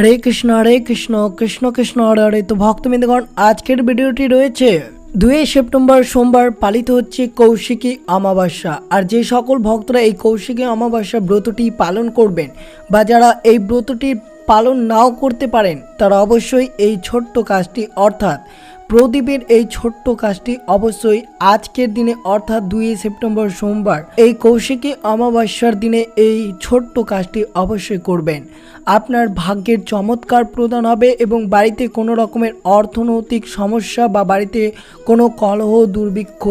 হরে কৃষ্ণ হরে কৃষ্ণ কৃষ্ণ কৃষ্ণ, হরে হরে। তো ভক্তবৃন্দগণ, আজকের ভিডিওটি রয়েছে দুই সেপ্টেম্বর সোমবার পালিত হচ্ছে কৌশিকী অমাবস্যা। আর যে সকল ভক্তরা এই কৌশিকী অমাবস্যা ব্রতটি পালন করবেন বা যারা এই ব্রতটি পালন নাও করতে পারেন, তারা অবশ্যই এই ছোট্ট কাজটি, অর্থাৎ প্রদীপের এই ছোট্ট কাজটি অবশ্যই আজকের দিনে, অর্থাৎ দুই সেপ্টেম্বর সোমবার, এই কৌশিকী অমাবস্যার দিনে এই ছোট্ট কাজটি অবশ্যই করবেন। আপনার ভাগ্যের চমৎকার প্রদান হবে এবং বাড়িতে কোনো রকমের অর্থনৈতিক সমস্যা বা বাড়িতে কোনো কলহ, দুর্ভিক্ষ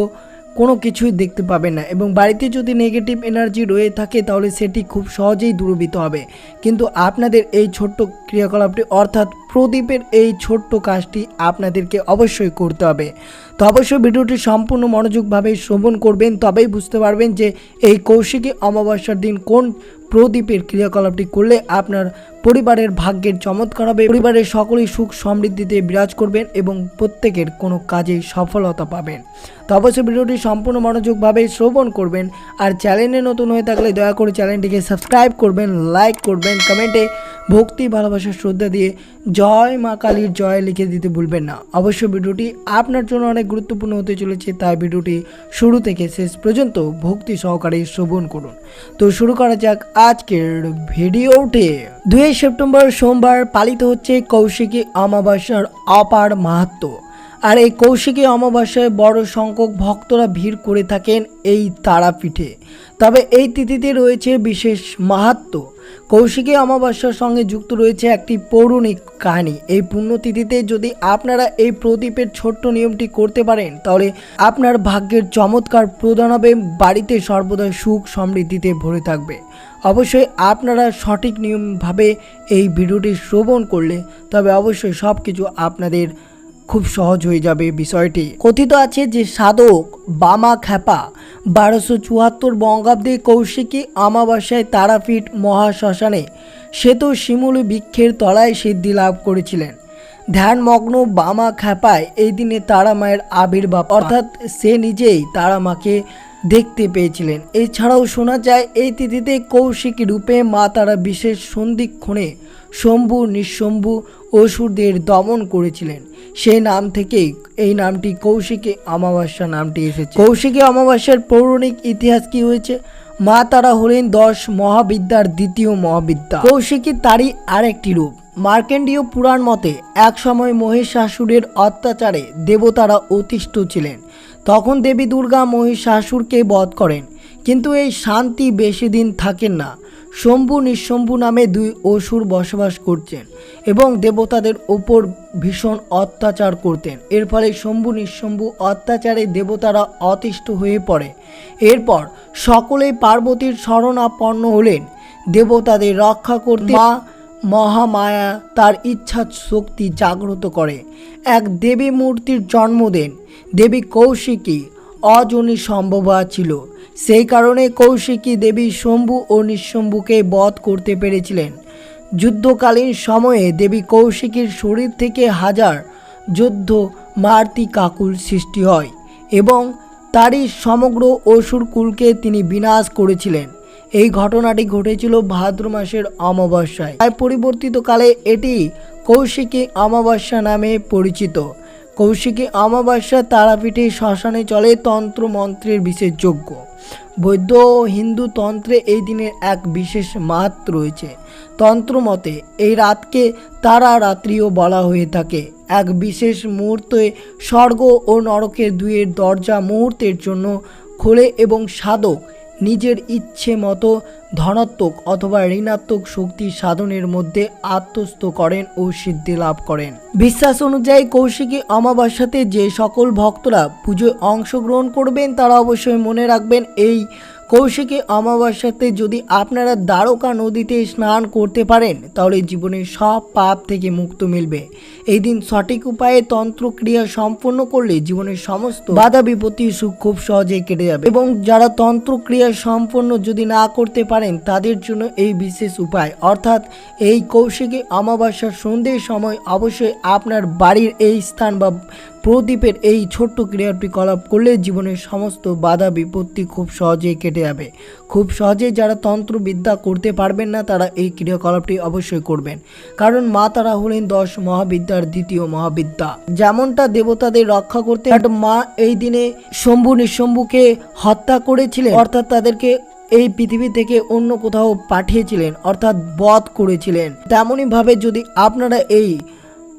কোনো কিছুই দেখতে পাবে না এবং বাড়িতে যদি নেগেটিভ এনার্জি রয়ে থাকে তাহলে সেটি খুব সহজেই দূরবীত হবে। কিন্তু আপনাদের এই ছোট্ট ক্রিয়াকলাপটি অর্থাৎ প্রদীপের এই ছোট্ট কাজটি আপনাদেরকে অবশ্যই করতে হবে। তো অবশ্যই ভিডিওটি সম্পূর্ণ মনোযোগভাবে শ্রবণ করবেন, তবেই বুঝতে পারবেন যে এই কৌশিকী অমাবস্যার দিন কোন প্রদীপের ক্রিয়াকলাপটি করলে আপনার পরিবারের ভাগ্যের চমৎকার হবে। পরিবারের সকলেই সুখ সমৃদ্ধিতে বিরাজ করবেন এবং প্রত্যেকের কোনো কাজে সফলতা পাবেন। তো অবশ্যই ভিডিওটি সম্পূর্ণ মনোযোগভাবে শ্রবণ করবেন আর চ্যানেলে নতুন হয়ে থাকলে দয়া করে চ্যানেলটিকে সাবস্ক্রাইব করবেন, লাইক করবেন, কমেন্টে ভক্তি, ভালোবাসা, শ্রদ্ধা দিয়ে জয় মা কালীর জয় লিখে দিতে ভুলবেন না। অবশ্য ভিডিওটি আপনার জন্য অনেক গুরুত্বপূর্ণ হতে চলেছে, তাই ভিডিওটি শুরু থেকে শেষ পর্যন্ত ভক্তি সহকারে শ্রবণ করুন। তো শুরু করা যাক আজকের ভিডিওটি দুই সেপ্টেম্বর সোমবার পালিত হচ্ছে কৌশিকী অমাবস্যার অপার মাহাত্ম্য আর এই কৌশিকী অমাবস্যায় বড় সংখ্যক ভক্তরা ভিড় করে থাকেন এই তারাপীঠে। তবে এই তিথিতে রয়েছে বিশেষ মাহাত্ম্য কৌশিকী অমাবস্যার সঙ্গে যুক্ত রয়েছে একটি পৌরাণিক কাহিনী। এই পুণ্যতিথিতে যদি আপনারা এই প্রদীপের ছোট্ট নিয়মটি করতে পারেন, তাহলে আপনার ভাগ্যের চমৎকার প্রদান হবে, বাড়িতে সর্বদা সুখ সমৃদ্ধিতে ভরে থাকবে। অবশ্যই আপনারা সঠিক নিয়মভাবে এই ভিডিওটি শ্রবণ করলে, তবে অবশ্যই সব কিছু আপনাদের খুব সহজ হয়ে যাবে বিষয়টি। কথিত আছে যে সাধক বামা খ্যাপা বারোশো চুয়াত্তর বঙ্গাব্দে কৌশিকী অমাবস্যায় তারাপীঠ মহাশ্মশানে শ্বেত শিমুল বৃক্ষের তলায় সিদ্ধি লাভ করেছিলেন। ধ্যানমগ্ন বামা খ্যাপায় এই দিনে তারা মায়ের আবির্ভাব, অর্থাৎ সে নিজেই তারা মাকে দেখতে পেয়েছিলেন। এছাড়াও শোনা যায়, এই তিথিতে কৌশিকী রূপে মা তারা বিশেষ সন্ধিক্ষণে শম্ভু, নিঃশম্ভু অসুরদের দমন করেছিলেন। সেই নাম থেকেই এই নামটি কৌশিকী অমাবস্যা নামটি এসেছে। কৌশিকী অমাবস্যার পৌরাণিক ইতিহাস কি হয়েছে? মা তারা হলেন দশ মহাবিদ্যার দ্বিতীয় মহাবিদ্যা। কৌশিকী তারই আরেকটি রূপ। মার্কেন্ডীয় পুরাণ মতে, এক একসময় মহিষাসুরের অত্যাচারে দেবতারা অতিষ্ঠ ছিলেন। তখন দেবী দুর্গা মহিষাসুরকে বধ করেন। কিন্তু এই শান্তি বেশি দিন থাকেন না। শম্ভু নিঃশম্ভু নামে দুই অসুর বসবাস করতেন এবং দেবতাদের ওপর ভীষণ অত্যাচার করতেন। এর ফলে শম্ভু নিঃশম্ভু অত্যাচারে দেবতারা অতিষ্ঠ হয়ে পড়ে। এরপর সকলেই পার্বতীর শরণাপন্ন হলেন। দেবতাদের রক্ষা করতে মা মহামায়া তার ইচ্ছা শক্তি জাগ্রত করে। এক দেবী মূর্তির জন্ম দেন। দেবী কৌশিকী অজনী সম্ভবা ছিল। সেই কারণে কৌশিকী দেবী শম্ভু ও নিঃশম্ভুকে বধ করতে পেরেছিলেন। যুদ্ধকালীন সময়ে দেবী কৌশিকীর শরীর থেকে হাজার যুদ্ধ মারতি কাকুল সৃষ্টি হয় এবং তারই সমগ্র অসুর কুলকে তিনি বিনাশ করেছিলেন। এই ঘটনাটি ঘটেছিল ভাদ্র মাসের অমাবস্যায়। তাই পরিবর্তিত কালে এটি কৌশিকী অমাবস্যা নামে পরিচিত। কৌশিকী অমাবস্যা তারাপীঠে শ্মশানে চলে তন্ত্র মন্ত্রের বিশেষ যজ্ঞ। বৌদ্ধ ও হিন্দু তন্ত্রে এই দিনের এক বিশেষ মাহাত্ম রয়েছে। তন্ত্র মতে এই রাতকে তারা রাত্রিও বলা হয়ে থাকে। এক বিশেষ মুহূর্তে স্বর্গ ও নরকের দুয়ের দরজা মুহূর্তের জন্য খোলে এবং সাধক নিজের ইচ্ছে মতো ধনাত্মক অথবা ঋণাত্মক শক্তি সাধনের মধ্যে আত্মস্থ করেন ও সিদ্ধি লাভ করেন। বিশ্বাস অনুযায়ী কৌশিকী অমাবস্যাতে যে সকল ভক্তরা পুজোয় অংশগ্রহণ করবেন, তারা অবশ্যই মনে রাখবেন, এই কৌশিকী অমাবস্যাতে যদি আপনারা দ্বারকা নদীতে স্নান করতে পারেন, তাহলে জীবনের সব পাপ থেকে মুক্ত মিলবে। এই দিন সঠিক উপায়ে তন্ত্রক্রিয়া সম্পন্ন করলে জীবনের সমস্ত বাধা বিপত্তি সুখ খুব সহজেই কেটে যাবে। এবং যারা তন্ত্রক্রিয়া সম্পন্ন যদি না করতে পারেন, তাদের জন্য এই বিশেষ উপায়। অর্থাৎ এই কৌশিকী অমাবস্যার সন্ধ্যের সময় অবশ্যই আপনার বাড়ির এই স্থান বা প্রদীপের এই ছোট্ট ক্রিয়াটি কলাপ করলে জীবনের সমস্ত বাধা বিপত্তি খুব সহজেই কেটে যাবে। খুব সহজেই যারা তন্ত্রবিদ্যা করতে পারবেন না তারা এই ক্রিয়াকলাপটি অবশ্যই করবেন। কারণ মা তারা হলেন দশ মহাবিদ্যার দ্বিতীয় মহাবিদ্যা। যেমনটা দেবতাদের রক্ষা করতে মা এই দিনে শম্ভু নিঃশম্ভুকে হত্যা করেছিলেন। অর্থাৎ তাদেরকে এই পৃথিবী থেকে অন্য কোথাও পাঠিয়েছিলেন অর্থাৎ বধ করেছিলেন। তেমনই ভাবে যদি আপনারা এই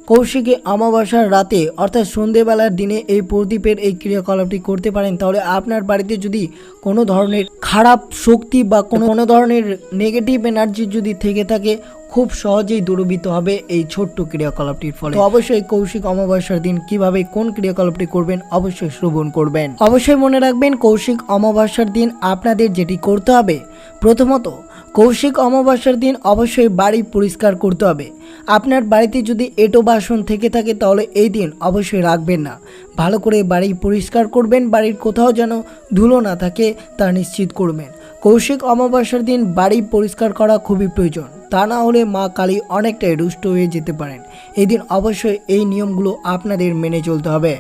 কৌশিকী অমাবস্যার রাতে, অর্থাৎ সন্ধেবেলার দিনে এই প্রদীপের এই ক্রিয়াকলাপটি করতে পারেন। তাহলে আপনার বাড়িতে যদি কোনো ধরনের খারাপ শক্তি বা কোনো কোনো ধরনের নেগেটিভ এনার্জি যদি থেকে থাকে, খুব সহজেই দূরীভূত হবে এই ছোট্ট ক্রিয়াকলাপটির ফলে। অবশ্যই কৌশিক অমাবস্যার দিন কীভাবে কোন ক্রিয়াকলাপটি করবেন, অবশ্যই শ্রবণ করবেন। অবশ্যই মনে রাখবেন, কৌশিক অমাবস্যার দিন আপনাদের যেটি করতে হবে, প্রথমত কৌশিক অমাবস্যার দিন অবশ্যই বাড়ি পরিষ্কার করতে হবে। আপনার বাড়িতে যদি এটো বাসন থেকে থাকে তাহলে এই দিন অবশ্যই রাখবেন না। ভালো করে বাড়ি পরিষ্কার করবেন, বাড়ির কোথাও যেন ধুলো না থাকে তা নিশ্চিত করবেন। কৌশিক অমাবস্যার দিন বাড়ি পরিষ্কার করা খুবই প্রয়োজন। তা না হলে মা কালী অনেকটাই রুষ্ট হয়ে যেতে পারেন। এদিন অবশ্যই এই নিয়মগুলো আপনাদের মেনে চলতে হবে।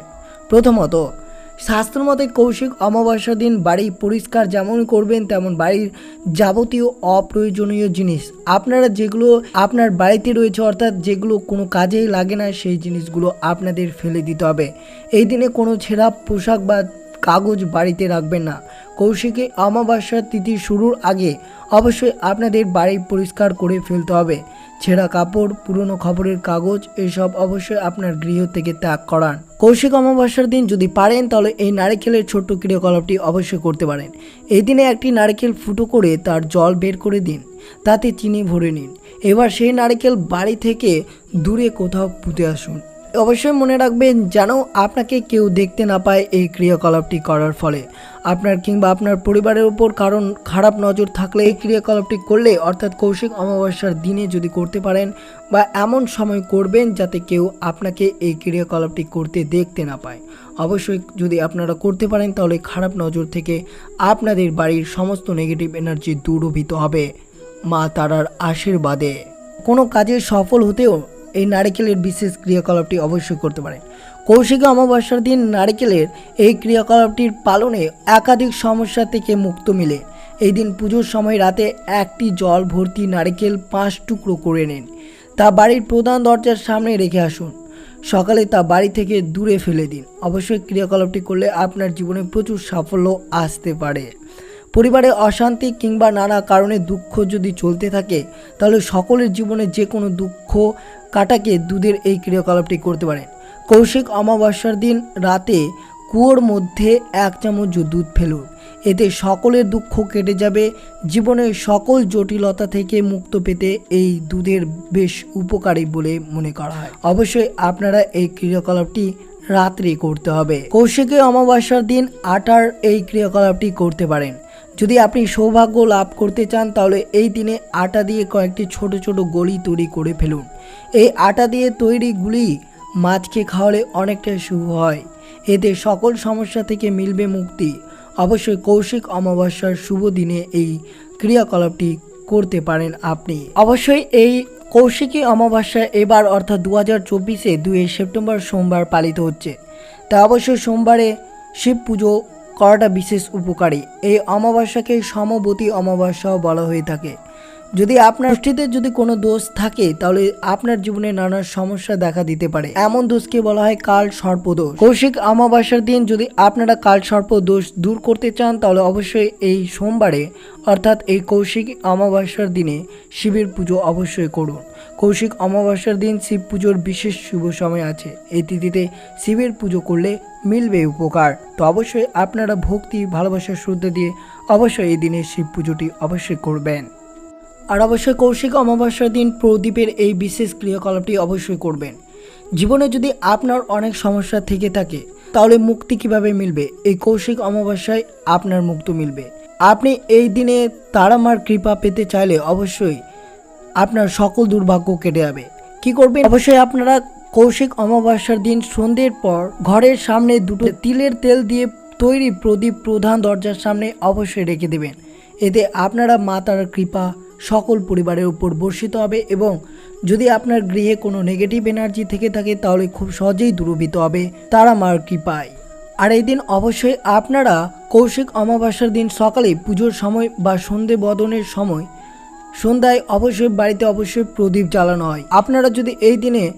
প্রথমত শাস্ত্রমতে কৌশিক অমাবস্যার দিন বাড়ি পরিষ্কার যেমন করবেন, তেমন বাড়ির যাবতীয় অপ্রয়োজনীয় জিনিস। আপনারা যেগুলো আপনার বাড়িতে রয়েছে, অর্থাৎ যেগুলো কোনো কাজেই লাগে না, সেই জিনিসগুলো আপনাদের ফেলে দিতে হবে। এই দিনে কোনো ছেঁড়া পোশাক বা কাগজ বাড়িতে রাখবেন না। কৌশিকে অমাবস্যার তিথি শুরুর আগে অবশ্যই আপনাদের বাড়ি পরিষ্কার করে ফেলতে হবে। ছেঁড়া কাপড়, পুরনো খবরের কাগজ, এসব অবশ্যই আপনার গৃহ থেকে ত্যাগ করান। কৌশিক অমাবস্যার দিন যদি পারেন, তাহলে এই নারকেলের ছোট্ট ক্রিয়াকলাপটি অবশ্যই করতে পারেন। এই দিনে একটি নারকেল ফুটো করে তার জল বের করে দিন, তাতে চিনি ভরে নিন। এবার সেই নারকেল বাড়ি থেকে দূরে কোথাও পুঁতে আসুন। অবশ্যই মনে রাখবেন যেন আপনাকে কেউ দেখতে না পায় এই ক্রিয়াকলাপটি করার ফলে। আপনার কিংবা আপনার পরিবারের উপর কারণ খারাপ নজর থাকলে এই ক্রিয়াকলাপটি করলে, অর্থাৎ কৌশিক অমাবস্যার দিনে যদি করতে পারেন বা এমন সময় করবেন যাতে কেউ আপনাকে এই ক্রিয়াকলাপটি করতে দেখতে না পায়। অবশ্যই যদি আপনারা করতে পারেন, তাহলে খারাপ নজর থেকে আপনাদের বাড়ির সমস্ত নেগেটিভ এনার্জি দূরভূত হবে। মা তারার আশীর্বাদে। কোনো কাজে সফল হতেও এই নারিকেলের বিশেষ ক্রিয়াকলাপটি অবশ্যই করতে পারেন কৌশিক অমাবস্যার দিন নারিকেলের এই ক্রিয়াকলাপটির পালনে একাধিক সমস্যা থেকে মুক্ত মিলে। এই দিন পুজোর সময় রাতে একটি জল ভর্তি নারিকেল পাঁচ টুকরো করে নিন। তা বাড়ির প্রধান দরজার সামনে রেখে আসুন। সকালে তা বাড়ি থেকে দূরে ফেলে দিন। অবশ্যই ক্রিয়াকলাপটি করলে আপনার জীবনে প্রচুর সাফল্য আসতে পারে। পরিবারে অশান্তি কিংবা নানা কারণে দুঃখ যদি চলতে থাকে, তাহলে সকলের জীবনে যে কোনো দুঃখ কাটাকে দুধের এই ক্রিয়াকলাপটি করতে পারেন কৌশিক অমাবস্যার দিন রাতে কুয়োর মধ্যে এক চামচ দুধ ফেলুন। এতে সকলের দুঃখ কেটে যাবে। জীবনের সকল জটিলতা থেকে মুক্ত পেতে এই দুধের বেশ উপকারী বলে মনে করা হয়। অবশ্যই আপনারা এই ক্রিয়াকলাপটি রাত্রে করতে হবে। কৌশিকী অমাবস্যার দিন আটার এই ক্রিয়াকলাপটি করতে পারেন। যদি আপনি সৌভাগ্য লাভ করতে চান, তাহলে এই দিনে আটা দিয়ে কয়েকটি ছোট ছোট গলি তৈরি করে ফেলুন। এই আটা দিয়ে তৈরি গুলি মাছকে খাওয়ালে অনেকটা শুভ হয়। এতে সকল সমস্যা থেকে মিলবে মুক্তি। অবশ্যই কৌশিক অমাবস্যার শুভ দিনে এই ক্রিয়াকলাপটি করতে পারেন আপনি। অবশ্যই এই কৌশিকী অমাবস্যা এবার অর্থাৎ দু হাজার চব্বিশে দুই সেপ্টেম্বর সোমবার পালিত হচ্ছে। তা অবশ্যই সোমবারে শিব পুজো করাটা বিশেষ উপকারী। এই অমাবস্যাকে সমবতী অমাবস্যাও বলা হয়ে থাকে। যদি আপনার দৃষ্টিতে যদি কোনো দোষ থাকে, তাহলে আপনার জীবনে নানা সমস্যা দেখা দিতে পারে। এমন দোষকে বলা হয় কাল সর্পদোষ কৌশিক অমাবস্যার দিন যদি আপনারা কাল সর্প দোষ দূর করতে চান, তাহলে অবশ্যই এই সোমবারে, অর্থাৎ এই কৌশিক অমাবস্যার দিনে শিবের পুজো অবশ্যই করুন। কৌশিক অমাবস্যার দিন শিব পুজোর বিশেষ শুভ সময় আছে। এই তিথিতে শিবের পুজো করলে মিলবে উপকার। তো অবশ্যই আপনারা ভক্তি, ভালোবাসার শ্রদ্ধা দিয়ে অবশ্যই এই দিনে শিব পুজোটি অবশ্যই করবেন। আর অবশ্যই কৌশিক অমাবস্যার দিন প্রদীপের এই বিশেষ ক্রিয়াকলাপটি অবশ্যই করবেন। জীবনে যদি আপনার অনেক সমস্যা থেকে থাকে, তাহলে মুক্তি কীভাবে মিলবে? এই কৌশিক অমাবস্যায় আপনার মুক্ত মিলবে। আপনি এই দিনে তারামার কৃপা পেতে চাইলে অবশ্যই আপনার সকল দুর্ভাগ্য কেটে যাবে। কি করবেন? অবশ্যই আপনারা কৌশিক অমাবস্যার দিন সন্ধ্যের পর ঘরের সামনে দুটো তিলের তেল দিয়ে তৈরি প্রদীপ প্রধান দরজার সামনে অবশ্যই রেখে দেবেন। এতে আপনারা মা তার কৃপা সকল পরিবারের উপর বর্ষিত হবে এবং যদি আপনার গৃহে কোনো নেগেটিভ এনার্জি থেকে থাকে, তাহলে খুব সহজেই দূরীভূত হবে। তারা মার কৃপায়। আর এই দিন অবশ্যই আপনারা কৌশিক অমাবস্যার দিন সকালে পুজোর সময় বা সন্ধে বদনের সময় সন্ধ্যায় অবশ্যই বাড়িতে অবশ্যই প্রদীপ জ্বালানো হয়। আপনারা যদি এই দিনে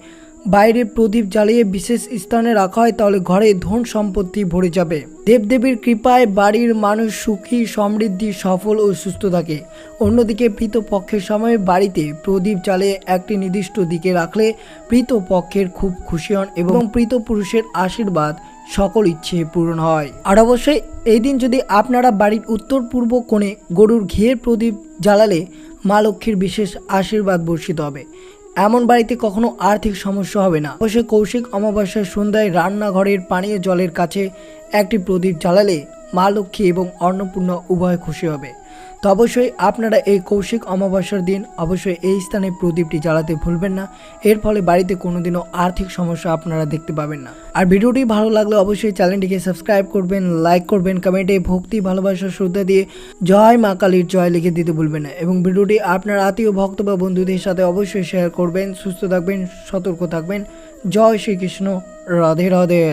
বাইরে প্রদীপ জ্বালিয়ে বিশেষ স্থানে রাখা হয় তাহলে ঘরে ধন সম্পত্তি ভরে যাবে। দেবদেবীর কৃপায় বাড়ির মানুষ সুখী, সমৃদ্ধি, সফল ও সুস্থ থাকে। অন্যদিকে পক্ষের সময় বাড়িতে প্রদীপ জ্বালিয়ে একটি নির্দিষ্ট দিকে রাখলে পক্ষের খুব খুশি হন এবং পুরুষের আশীর্বাদ সকল ইচ্ছে পূরণ হয়। আর অবশ্যই এই দিন যদি আপনারা বাড়ির উত্তর পূর্ব কোণে গরুর ঘিয়ের প্রদীপ জ্বালালে মা লক্ষ্মীর বিশেষ আশীর্বাদ বর্ষিত হবে। এমন বাড়িতে কখনো আর্থিক সমস্যা হবে না। অবশ্যই কৌশিক অমাবস্যার সন্ধ্যায় রান্নাঘরের পানীয় জলের কাছে একটি প্রদীপ জ্বালালে মা লক্ষ্মী এবং অন্নপূর্ণা উভয় খুশি হবে। তো অবশ্যই আপনারা এই কৌশিক অমাবস্যার দিন অবশ্যই এই স্থানে প্রদীপটি জ্বালাতে ভুলবেন না। এর ফলে বাড়িতে কোনোদিনও আর্থিক সমস্যা আপনারা দেখতে পাবেন না। আর ভিডিওটি ভালো লাগলে অবশ্যই চ্যানেলটিকে সাবস্ক্রাইব করবেন, লাইক করবেন, কমেন্টে ভক্তি, ভালোবাসা, শ্রদ্ধা দিয়ে জয় মা কালীর জয় লিখে দিতে ভুলবেন না। এবং ভিডিওটি আপনার আত্মীয়, ভক্ত বা বন্ধুদের সাথে অবশ্যই শেয়ার করবেন। সুস্থ থাকবেন, সতর্ক থাকবেন। জয় শ্রীকৃষ্ণ। রাধে রাধে।